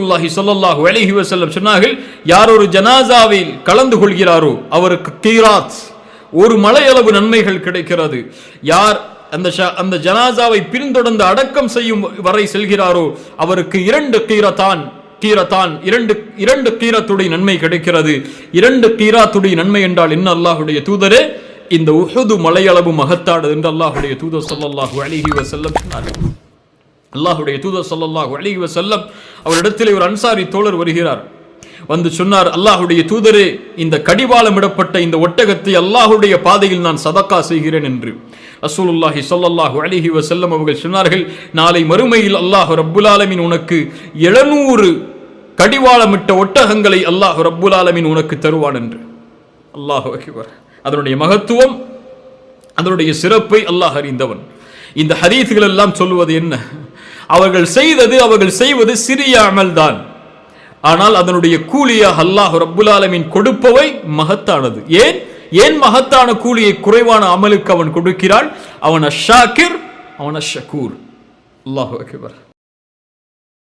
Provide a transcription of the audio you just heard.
ரசூலுல்லாஹி ஸல்லல்லாஹு அலைஹி வஸல்லம் சொன்னார்கள் யார் ஒரு ஜனாசாவில் கலந்து கொள்கிறாரோ அவருக்கு கீராத் ஒரு மலையளவு நன்மைகள் கிடைக்கிறது. யார் அந்த அந்த ஜனாசாவை பின்தொடர்ந்து அடக்கம் செய்யும் வரை செல்கிறாரோ அவருக்கு இரண்டு கீரத்தான் கீரத்தான் இரண்டு இரண்டு கீரத்துடைய நன்மை கிடைக்கிறது. இரண்டு கீராத்துடைய நன்மை என்றால் என்ன? அல்லாஹுடைய தூதரே இந்த உஹது மலையளவு மகத்தாடு என்று அல்லாஹுடைய தூதர் சொல்லல்லாஹு அலைஹி வஸல்லம் சொன்னார்கள். அல்லாஹுடைய தூதர் சொல்லல்லாஹு அழகி செல்லம் அவரிடத்திலே ஒரு அன்சாரி தோழர் வருகிறார். வந்து சொன்னார் அல்லாஹுடைய தூதரே இந்த கடிவாளம் இடப்பட்ட இந்த ஒட்டகத்தை அல்லாஹுடைய பாதையில் நான் சதக்கா செய்கிறேன் என்று. அசூலுல்லாஹி சொல்லல்லாஹு அலைஹி செல்லம் அவர்கள் சொன்னார்கள் நாளை மறுமையில் அல்லாஹ் ரப்புலாலமின் ஆலமீன் உனக்கு 700 கடிவாளமிட்ட ஒட்டகங்களை அல்லாஹ் ரப்புலாலமின் உனக்கு தருவான் என்று. அல்லாஹ் அக்பர். அதனுடைய மகத்துவம் அதனுடைய சிறப்பை அல்லாஹ் அறிந்தவன். இந்த ஹதீஸ்கள் எல்லாம் சொல்லுவது என்ன? அவர்கள் செய்தது அவர்கள் செய்வது சிறிய அமல்தான். ஆனால் அதனுடைய கூலியாக அல்லாஹ் ரப்புல் கொடுப்பவை மகத்தானது. ஏன்? ஏன் மகத்தான கூலியை குறைவான அமலுக்கு அவன் கொடுக்கிறான் அவன் அஷாக்கிர் அவன் அஷக்கூர் அல்லாஹ் அக்பர்.